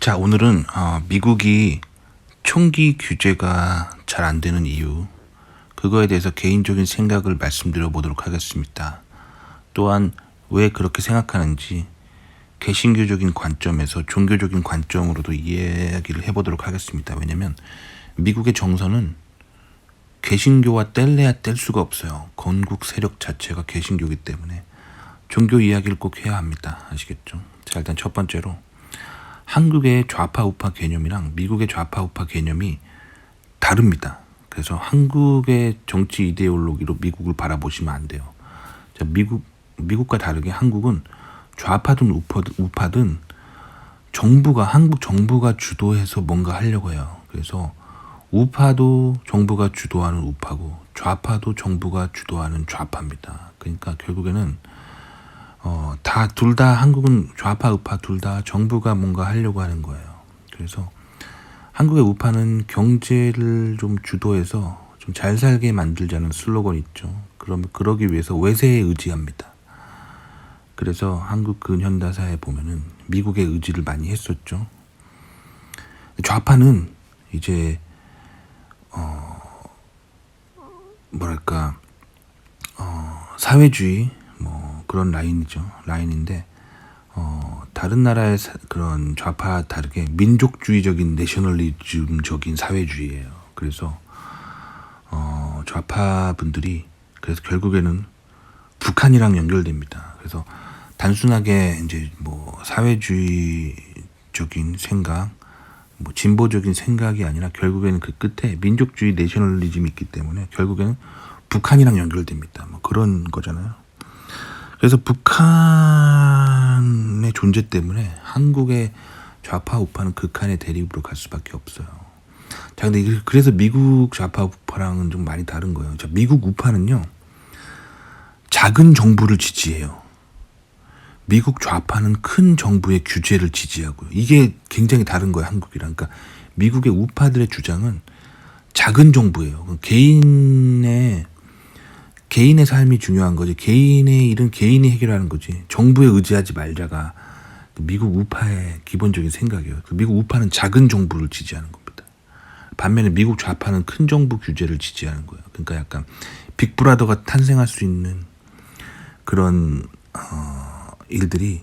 자, 오늘은 어, 미국이 총기 규제가 잘 안 되는 이유, 그거에 대해서 개인적인 생각을 말씀드려 보도록 하겠습니다. 또한 왜 그렇게 생각하는지 개신교적인 관점에서 종교적인 관점으로도 이야기를 해보도록 하겠습니다. 왜냐면 미국의 정서는 개신교와 뗄래야 뗄 수가 없어요. 건국 세력 자체가 개신교이기 때문에 종교 이야기를 꼭 해야 합니다. 아시겠죠? 자, 일단 첫 번째로 한국의 좌파 우파 개념이랑 미국의 좌파 우파 개념이 다릅니다. 그래서 한국의 정치 이데올로기로 미국을 바라보시면 안 돼요. 자, 미국 미국과 다르게 한국은 좌파든 우파든, 우파든 정부가 한국 정부가 주도해서 뭔가 하려고 해요. 그래서 우파도 정부가 주도하는 우파고 좌파도 정부가 주도하는 좌파입니다. 그러니까 결국에는 어, 다 둘 다 한국은 좌파 우파 둘 다 정부가 뭔가 하려고 하는 거예요. 그래서 한국의 우파는 경제를 좀 주도해서 좀 잘 살게 만들자는 슬로건이 있죠. 그러면 그러기 위해서 외세에 의지합니다. 그래서 한국 근현대사에 보면은 미국의 의지를 많이 했었죠. 좌파는 이제 어 뭐랄까 어 사회주의 뭐 그런 라인이죠. 라인인데 어 다른 나라의 사- 그런 좌파 다르게 민족주의적인 내셔널리즘적인 사회주의예요. 그래서 어 좌파 분들이 그래서 결국에는 북한이랑 연결됩니다. 그래서 단순하게 이제 뭐 사회주의적인 생각, 뭐 진보적인 생각이 아니라 결국에는 그 끝에 민족주의 내셔널리즘이 있기 때문에 결국에는 북한이랑 연결됩니다. 뭐 그런 거잖아요. 그래서 북한의 존재 때문에 한국의 좌파 우파는 극한의 대립으로 갈 수밖에 없어요. 자, 근데 그래서 미국 좌파 우파랑은 좀 많이 다른 거예요. 자, 미국 우파는요. 작은 정부를 지지해요. 미국 좌파는 큰 정부의 규제를 지지하고요. 이게 굉장히 다른 거예요, 한국이랑. 그러니까 미국의 우파들의 주장은 작은 정부예요. 그 개인의 개인의 삶이 중요한 거지. 개인의 일은 개인이 해결하는 거지. 정부에 의지하지 말자가 그 미국 우파의 기본적인 생각이에요. 그 미국 우파는 작은 정부를 지지하는 겁니다. 반면에 미국 좌파는 큰 정부 규제를 지지하는 거예요. 그러니까 약간 빅브라더가 탄생할 수 있는 그런 어, 일들이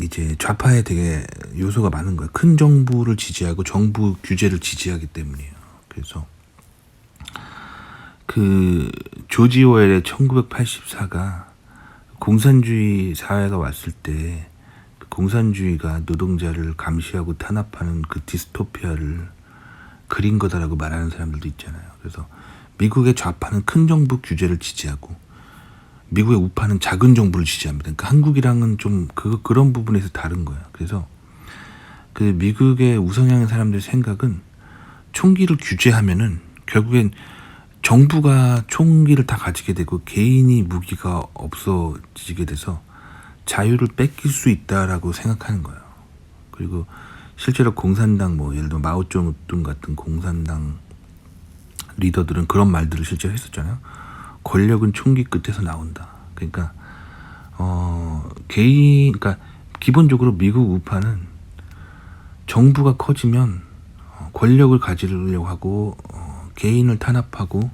이제 좌파에 되게 요소가 많은 거예요. 큰 정부를 지지하고 정부 규제를 지지하기 때문이에요. 그래서 그 조지 오웰의 1984가 공산주의 사회가 왔을 때그 공산주의가 노동자를 감시하고 탄압하는 그 디스토피아를 그린 거다라고 말하는 사람들도 있잖아요. 그래서 미국의 좌파는 큰 정부 규제를 지지하고 미국의 우파는 작은 정부를 지지합니다. 그러니까 한국이랑은 좀 그, 그런 부분에서 다른 거예요. 그래서 그 미국의 우성향의 사람들의 생각은 총기를 규제하면은 결국엔 정부가 총기를 다 가지게 되고 개인이 무기가 없어지게 돼서 자유를 뺏길 수 있다라고 생각하는 거예요. 그리고 실제로 공산당 뭐 예를 들어 마오쩌둥 같은 공산당 리더들은 그런 말들을 실제로 했었잖아요. 권력은 총기 끝에서 나온다. 그러니까 어 개인 그러니까 기본적으로 미국 우파는 정부가 커지면 어, 권력을 가지려고 하고 어, 개인을 탄압하고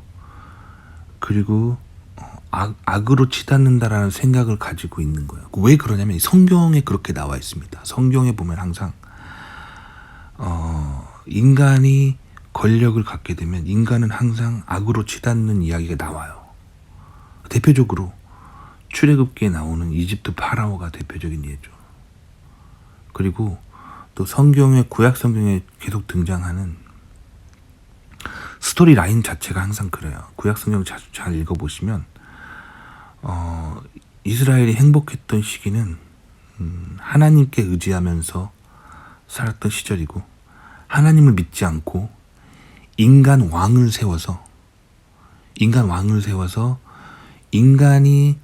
그리고 어, 악, 악으로 치닫는다라는 생각을 가지고 있는 거예요. 왜 그러냐면 성경에 그렇게 나와 있습니다. 성경에 보면 항상 어, 인간이 권력을 갖게 되면 인간은 항상 악으로 치닫는 이야기가 나와요. 대표적으로 출애굽기에 나오는 이집트 파라오가 대표적인 예죠. 그리고 또 성경의 구약 성경에 계속 등장하는 스토리 라인 자체가 항상 그래요. 구약 성경 자- 잘 읽어보시면 어, 이스라엘이 행복했던 시기는 음, 하나님께 의지하면서 살았던 시절이고 하나님을 믿지 않고 인간 왕을 세워서 인간 왕을 세워서 인간이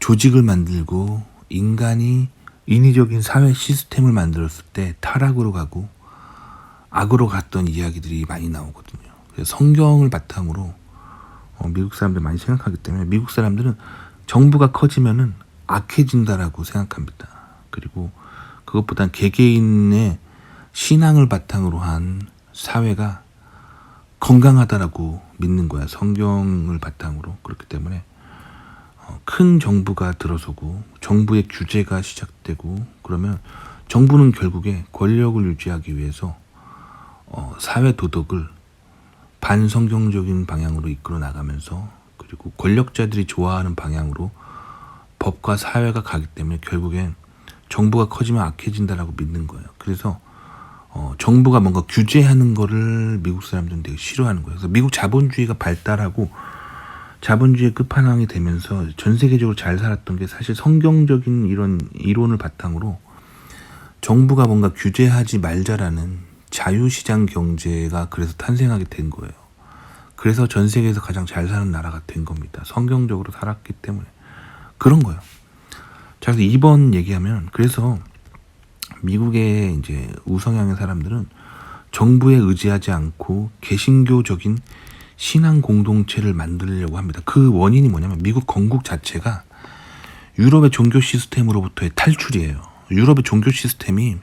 조직을 만들고 인간이 인위적인 사회 시스템을 만들었을 때 타락으로 가고 악으로 갔던 이야기들이 많이 나오거든요. 그래서 성경을 바탕으로 어, 미국 사람들 많이 생각하기 때문에 미국 사람들은 정부가 커지면은 악해진다라고 생각합니다. 그리고 그것보단 개개인의 신앙을 바탕으로 한 사회가 건강하다라고 믿는 거야. 성경을 바탕으로. 그렇기 때문에 어, 큰 정부가 들어서고 정부의 규제가 시작되고 그러면 정부는 결국에 권력을 유지하기 위해서 어, 사회 도덕을 반성경적인 방향으로 이끌어 나가면서 그리고 권력자들이 좋아하는 방향으로 법과 사회가 가기 때문에 결국엔 정부가 커지면 악해진다라고 믿는 거예요. 그래서 어, 정부가 뭔가 규제하는 거를 미국 사람들은 되게 싫어하는 거예요. 그래서 미국 자본주의가 발달하고 자본주의 끝판왕이 되면서 전 세계적으로 잘 살았던 게 사실 성경적인 이런 이론을 바탕으로 정부가 뭔가 규제하지 말자라는 자유시장 경제가 그래서 탄생하게 된 거예요. 그래서 전 세계에서 가장 잘 사는 나라가 된 겁니다. 성경적으로 살았기 때문에 그런 거예요. 자, 그래서 2번 얘기하면 그래서 미국의 이제 우성향의 사람들은 정부에 의지하지 않고 개신교적인 신앙 공동체를 만들려고 합니다. 그 원인이 뭐냐면 미국 건국 자체가 유럽의 종교 시스템으로부터의 탈출이에요. 유럽의 종교 시스템이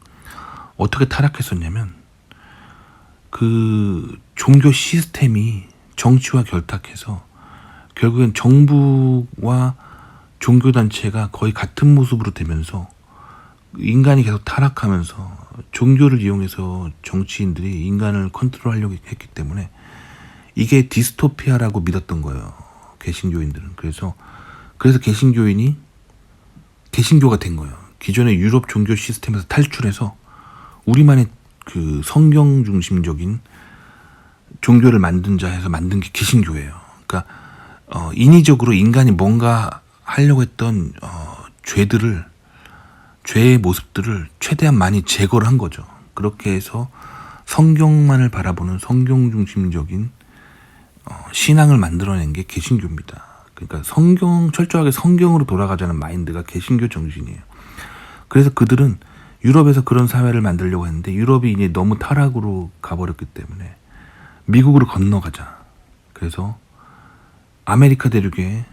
어떻게 타락했었냐면 그 종교 시스템이 정치와 결탁해서 결국엔 정부와 종교 단체가 거의 같은 모습으로 되면서 인간이 계속 타락하면서 종교를 이용해서 정치인들이 인간을 컨트롤하려고 했기 때문에 이게 디스토피아라고 믿었던 거예요. 개신교인들은. 그래서 그래서 개신교인이 개신교가 된 거예요. 기존의 유럽 종교 시스템에서 탈출해서 우리만의 그 성경 중심적인 종교를 만든 자 해서 만든 게 개신교예요. 그러니까 어, 인위적으로 인간이 뭔가 하려고 했던 어, 죄들을 죄의 모습들을 최대한 많이 제거를 한 거죠. 그렇게 해서 성경만을 바라보는 성경 중심적인 어, 신앙을 만들어낸 게 개신교입니다. 그러니까 성경 철저하게 성경으로 돌아가자는 마인드가 개신교 정신이에요. 그래서 그들은 유럽에서 그런 사회를 만들려고 했는데 유럽이 이제 너무 타락으로 가버렸기 때문에 미국으로 건너가자. 그래서 아메리카 대륙에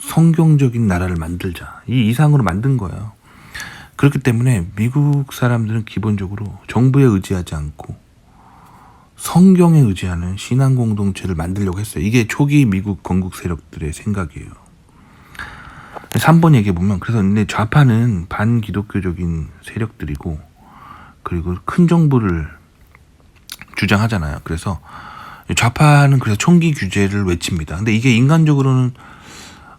성경적인 나라를 만들자. 이 이상으로 만든 거예요. 그렇기 때문에 미국 사람들은 기본적으로 정부에 의지하지 않고 성경에 의지하는 신앙 공동체를 만들려고 했어요. 이게 초기 미국 건국 세력들의 생각이에요. 3번 얘기해 보면 그래서 근데 좌파는 반기독교적인 세력들이고 그리고 큰 정부를 주장하잖아요. 그래서 좌파는 그래서 총기 규제를 외칩니다. 근데 이게 인간적으로는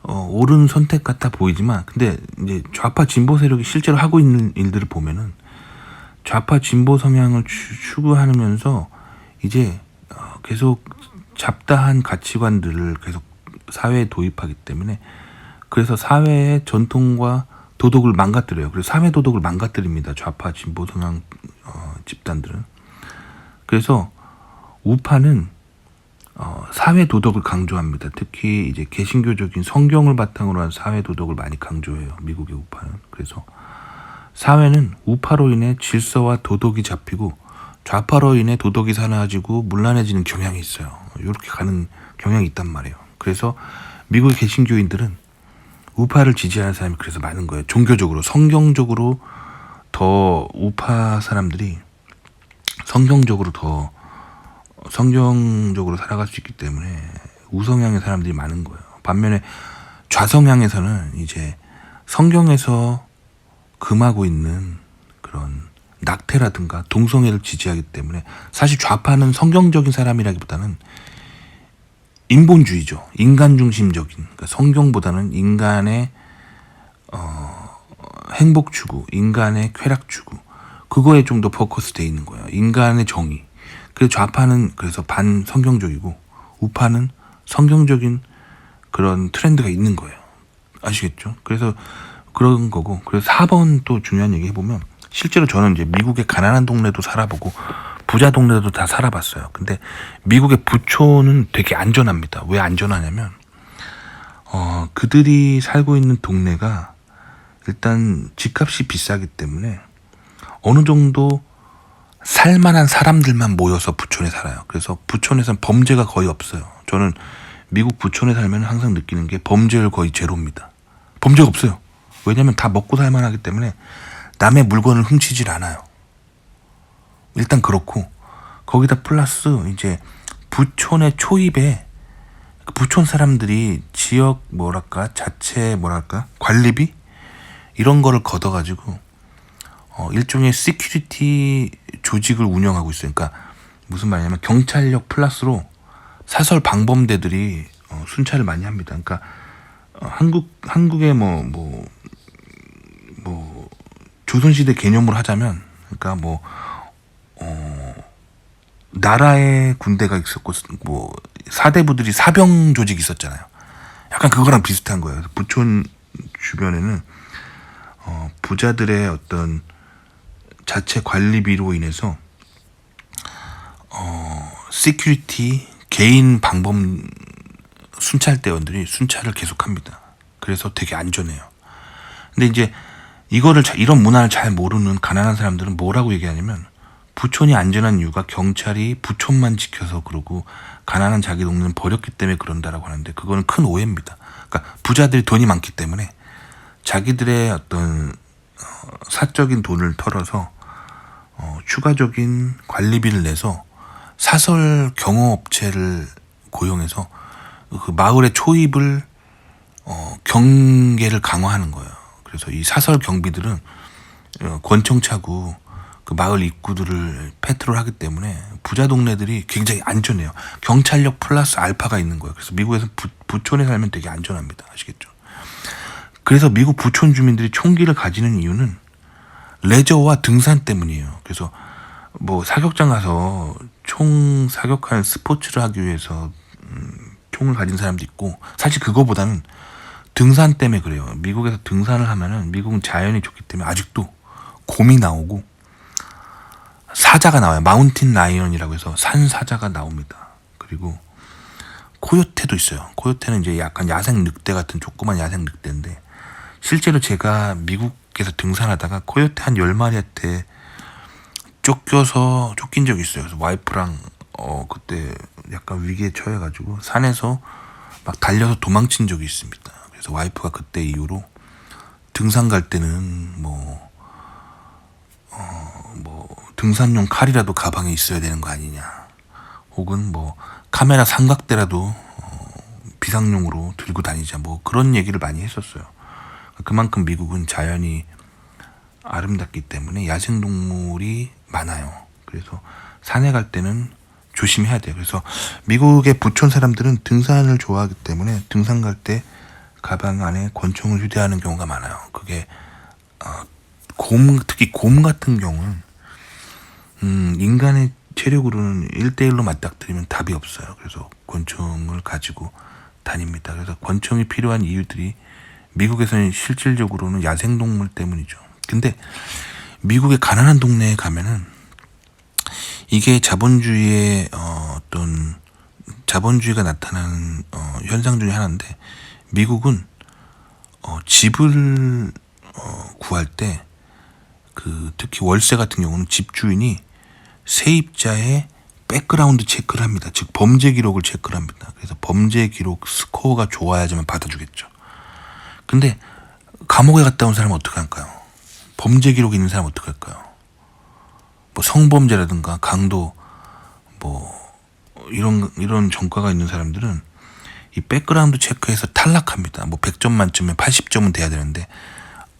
어, 옳은 선택 같아 보이지만 근데 이제 좌파 진보 세력이 실제로 하고 있는 일들을 보면은 좌파 진보 성향을 추, 추구하면서 이제 어, 계속 잡다한 가치관들을 계속 사회에 도입하기 때문에 그래서 사회의 전통과 도덕을 망가뜨려요. 그래서 사회 도덕을 망가뜨립니다. 좌파 진보 성향 어, 집단들은. 그래서 우파는 어, 사회 도덕을 강조합니다. 특히 이제 개신교적인 성경을 바탕으로 한 사회 도덕을 많이 강조해요. 미국의 우파는. 그래서 사회는 우파로 인해 질서와 도덕이 잡히고 좌파로 인해 도덕이 사나워지고 문란해지는 경향이 있어요. 이렇게 가는 경향이 있단 말이에요. 그래서 미국의 개신교인들은 우파를 지지하는 사람이 그래서 많은 거예요. 종교적으로, 성경적으로 더 우파 사람들이 성경적으로 더 성경적으로 살아갈 수 있기 때문에 우성향의 사람들이 많은 거예요. 반면에 좌성향에서는 이제 성경에서 금하고 있는 그런 낙태라든가 동성애를 지지하기 때문에 사실 좌파는 성경적인 사람이라기보다는 인본주의죠. 인간 중심적인 그러니까 성경보다는 인간의 어, 행복 추구, 인간의 쾌락 추구 그거에 좀 더 포커스 돼 있는 거예요. 인간의 정의. 그래서 좌파는 그래서 반 성경적이고 우파는 성경적인 그런 트렌드가 있는 거예요. 아시겠죠? 그래서 그런 거고 그래서 4번 또 중요한 얘기 해보면 실제로 저는 이제 미국의 가난한 동네도 살아보고 부자 동네도 다 살아봤어요. 근데 미국의 부촌은 되게 안전합니다. 왜 안전하냐면 어 그들이 살고 있는 동네가 일단 집값이 비싸기 때문에 어느 정도 살만한 사람들만 모여서 부촌에 살아요. 그래서 부촌에서는 범죄가 거의 없어요. 저는 미국 부촌에 살면 항상 느끼는 게 범죄율 거의 제로입니다. 범죄가 없어요. 왜냐면 다 먹고 살만하기 때문에 남의 물건을 훔치질 않아요. 일단 그렇고 거기다 플러스 이제 부촌의 초입에 그 부촌 사람들이 지역 뭐랄까 자체 뭐랄까 관리비 이런 거를 걷어가지고 어, 일종의 시큐리티 조직을 운영하고 있어요. 그러니까 무슨 말이냐면 경찰력 플러스로 사설 방범대들이 어, 순찰을 많이 합니다. 그러니까 어, 한국 한국의 뭐뭐뭐 조선시대 개념으로 하자면 그러니까 뭐 어, 나라의 군대가 있었고 뭐 사대부들이 사병 조직이 있었잖아요. 약간 그거랑 비슷한 거예요. 부촌 주변에는 어, 부자들의 어떤 자체 관리비로 인해서 어, 시큐리티 개인 방범 순찰대원들이 순찰을 계속합니다. 그래서 되게 안전해요. 근데 이제 이거를 자- 이런 문화를 잘 모르는 가난한 사람들은 뭐라고 얘기하냐면 부촌이 안전한 이유가 경찰이 부촌만 지켜서 그러고 가난한 자기 동네는 버렸기 때문에 그런다라고 하는데 그거는 큰 오해입니다. 그러니까 부자들이 돈이 많기 때문에 자기들의 어떤 어, 사적인 돈을 털어서 어, 추가적인 관리비를 내서 사설 경호업체를 고용해서 그 마을의 초입을 어, 경계를 강화하는 거예요. 그래서 이 사설 경비들은 어, 권총 차고 그 마을 입구들을 패트롤 하기 때문에 부자 동네들이 굉장히 안전해요. 경찰력 플러스 알파가 있는 거예요. 그래서 미국에서 부, 부촌에 살면 되게 안전합니다. 아시겠죠? 그래서 미국 부촌 주민들이 총기를 가지는 이유는 레저와 등산 때문이에요. 그래서 뭐 사격장 가서 총 사격하는 스포츠를 하기 위해서 음, 총을 가진 사람도 있고 사실 그거보다는 등산 때문에 그래요. 미국에서 등산을 하면은 미국은 자연이 좋기 때문에 아직도 곰이 나오고 사자가 나와요. 마운틴 라이언이라고 해서 산 사자가 나옵니다. 그리고 코요테도 있어요. 코요테는 이제 약간 야생 늑대 같은 조그만 야생 늑대인데 실제로 제가 미국에서 등산하다가 코요테 한 열마리한테 쫓겨서 쫓긴 적이 있어요. 그래서 와이프랑 어 그때 약간 위기에 처해 가지고 산에서 막 달려서 도망친 적이 있습니다. 그래서 와이프가 그때 이후로 등산 갈 때는 뭐, 어, 뭐, 등산용 칼이라도 가방에 있어야 되는 거 아니냐. 혹은 뭐, 카메라 삼각대라도 어, 비상용으로 들고 다니자. 뭐 그런 얘기를 많이 했었어요. 그만큼 미국은 자연이 아름답기 때문에 야생 동물이 많아요. 그래서 산에 갈 때는 조심해야 돼요. 그래서 미국의 부촌 사람들은 등산을 좋아하기 때문에 등산 갈 때 가방 안에 권총을 휴대하는 경우가 많아요. 그게 어, 곰 특히 곰 같은 경우는 음, 인간의 체력으로는 1대1로 맞닥뜨리면 답이 없어요. 그래서 권총을 가지고 다닙니다. 그래서 권총이 필요한 이유들이 미국에서는 실질적으로는 야생동물 때문이죠. 근데 미국의 가난한 동네에 가면은 이게 자본주의의 어, 어떤 자본주의가 나타나는 어, 현상 중에 하나인데 미국은 어, 집을 어, 구할 때 그 특히 월세 같은 경우는 집주인이 세입자의 백그라운드 체크를 합니다. 즉 범죄 기록을 체크를 합니다. 그래서 범죄 기록 스코어가 좋아야지만 받아주겠죠. 근데 감옥에 갔다 온 사람은 어떻게 할까요? 범죄 기록이 있는 사람은 어떻게 할까요? 뭐 성범죄라든가 강도 뭐 이런 이런 전과가 있는 사람들은 이 백그라운드 체크에서 탈락합니다. 뭐 100점 만점에 80점은 돼야 되는데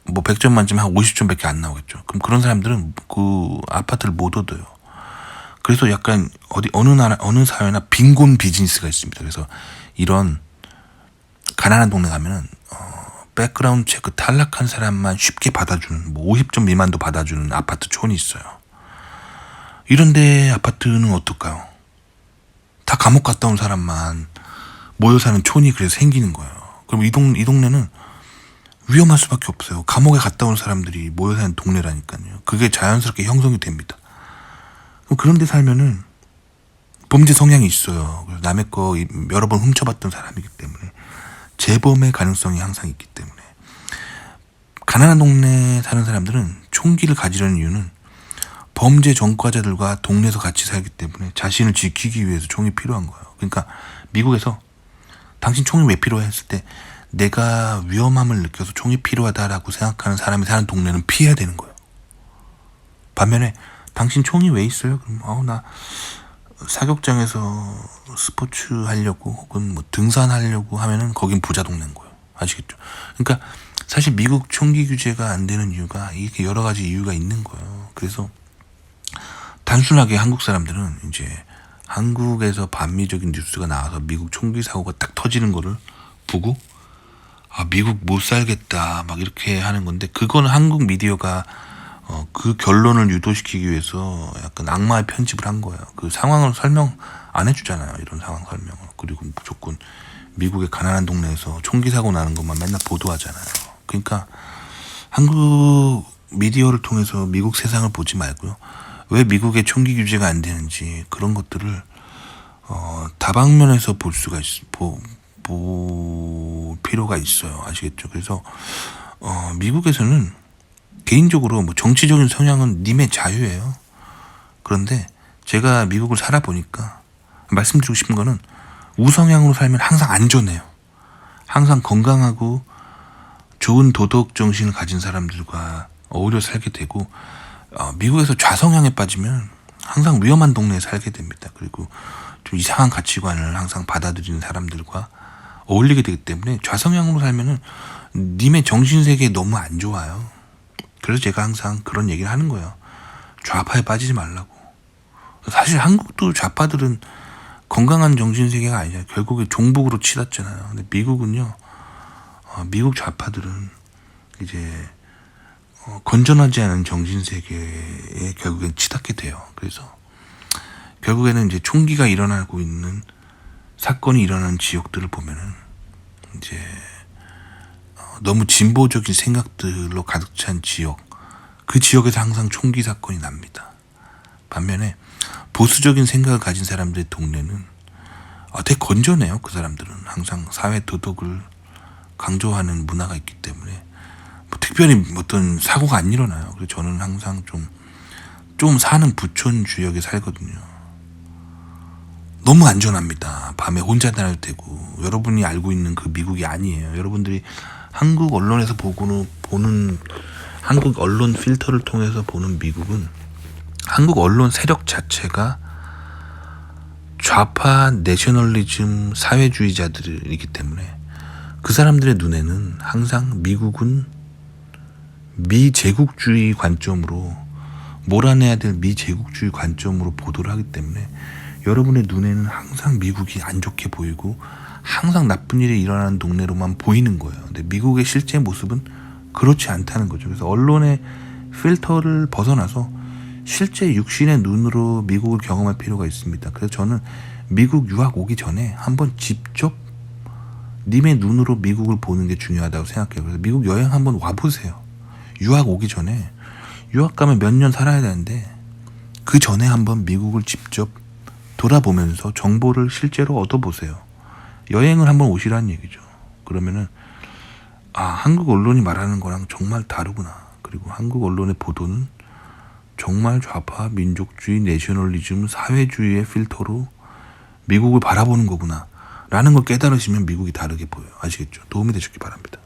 뭐 100점 만점에 한 50점밖에 안 나오겠죠. 그럼 그런 사람들은 그 아파트를 못 얻어요. 그래서 약간 어디 어느 나라 어느 사회나 빈곤 비즈니스가 있습니다. 그래서 이런 가난한 동네 가면은 어, 백그라운드 체크 탈락한 사람만 쉽게 받아주는 뭐 50점 미만도 받아주는 아파트 촌이 있어요. 이런데 아파트는 어떨까요? 다 감옥 갔다 온 사람만 모여 사는 촌이 그래서 생기는 거예요. 그럼 이, 동, 이 동네는 위험할 수밖에 없어요. 감옥에 갔다 온 사람들이 모여 사는 동네라니까요. 그게 자연스럽게 형성이 됩니다. 그럼 그런 데 살면은 범죄 성향이 있어요. 남의 거 이- 여러 번 훔쳐봤던 사람이기 때문에 재범의 가능성이 항상 있기 때문에 가난한 동네에 사는 사람들은 총기를 가지려는 이유는 범죄 전과자들과 동네에서 같이 살기 때문에 자신을 지키기 위해서 총이 필요한 거예요. 그러니까 미국에서 당신 총이 왜 필요해 했을 때 내가 위험함을 느껴서 총이 필요하다라고 생각하는 사람이 사는 동네는 피해야 되는 거예요. 반면에 당신 총이 왜 있어요? 그럼 아우 나 사격장에서 스포츠 하려고 혹은 뭐 등산 하려고 하면은 거긴 부자 동네인 거예요. 아시겠죠? 그러니까 사실 미국 총기 규제가 안 되는 이유가 이게 여러 가지 이유가 있는 거예요. 그래서 단순하게 한국 사람들은 이제 한국에서 반미적인 뉴스가 나와서 미국 총기 사고가 딱 터지는 거를 보고 아 미국 못 살겠다 막 이렇게 하는 건데 그거는 한국 미디어가 어, 그 결론을 유도시키기 위해서 약간 악마의 편집을 한 거예요. 그 상황을 설명 안 해주잖아요. 이런 상황 설명을. 그리고 무조건 미국의 가난한 동네에서 총기 사고 나는 것만 맨날 보도하잖아요. 그러니까 한국 미디어를 통해서 미국 세상을 보지 말고요. 왜 미국의 총기 규제가 안 되는지 그런 것들을 어, 다방면에서 볼 수가 있, 보, 볼 필요가 있어요. 아시겠죠? 그래서 어, 미국에서는 개인적으로 뭐 정치적인 성향은 님의 자유예요. 그런데 제가 미국을 살아보니까 말씀드리고 싶은 거는 우성향으로 살면 항상 안전해요. 항상 건강하고 좋은 도덕 정신을 가진 사람들과 어울려 살게 되고 어, 미국에서 좌성향에 빠지면 항상 위험한 동네에 살게 됩니다. 그리고 좀 이상한 가치관을 항상 받아들이는 사람들과 어울리게 되기 때문에 좌성향으로 살면은 님의 정신 세계에 너무 안 좋아요. 그래서 제가 항상 그런 얘기를 하는 거예요. 좌파에 빠지지 말라고. 사실 한국도 좌파들은 건강한 정신 세계가 아니잖아요. 결국에 종북으로 치닫잖아요. 근데 미국은요, 어, 미국 좌파들은 이제 어, 건전하지 않은 정신 세계에 결국엔 치닫게 돼요. 그래서 결국에는 이제 총기가 일어나고 있는 사건이 일어나는 지역들을 보면은 이제 어, 너무 진보적인 생각들로 가득 찬 지역, 그 지역에서 항상 총기 사건이 납니다. 반면에 보수적인 생각을 가진 사람들의 동네는 아, 되게 건전해요. 그 사람들은 항상 사회 도덕을 강조하는 문화가 있기 때문에 뭐 특별히 어떤 사고가 안 일어나요. 그래서 저는 항상 좀, 좀 사는 부촌 지역에 살거든요. 너무 안전합니다. 밤에 혼자 다녀도 되고 여러분이 알고 있는 그 미국이 아니에요. 여러분들이 한국 언론에서 보고는 보는 한국 언론 필터를 통해서 보는 미국은 한국 언론 세력 자체가 좌파 내셔널리즘 사회주의자들이기 때문에 그 사람들의 눈에는 항상 미국은 미제국주의 관점으로 몰아내야 될 미제국주의 관점으로 보도를 하기 때문에 여러분의 눈에는 항상 미국이 안 좋게 보이고 항상 나쁜 일이 일어나는 동네로만 보이는 거예요. 근데 미국의 실제 모습은 그렇지 않다는 거죠. 그래서 언론의 필터를 벗어나서 실제 육신의 눈으로 미국을 경험할 필요가 있습니다. 그래서 저는 미국 유학 오기 전에 한번 직접 님의 눈으로 미국을 보는 게 중요하다고 생각해요. 그래서 미국 여행 한번 와보세요. 유학 오기 전에 유학 가면 몇 년 살아야 되는데 그 전에 한번 미국을 직접 돌아보면서 정보를 실제로 얻어보세요. 여행을 한번 오시라는 얘기죠. 그러면은 아 한국 언론이 말하는 거랑 정말 다르구나. 그리고 한국 언론의 보도는 정말 좌파 민족주의 내셔널리즘 사회주의의 필터로 미국을 바라보는 거구나. 라는 걸 깨달으시면 미국이 다르게 보여요. 아시겠죠? 도움이 되셨기 바랍니다.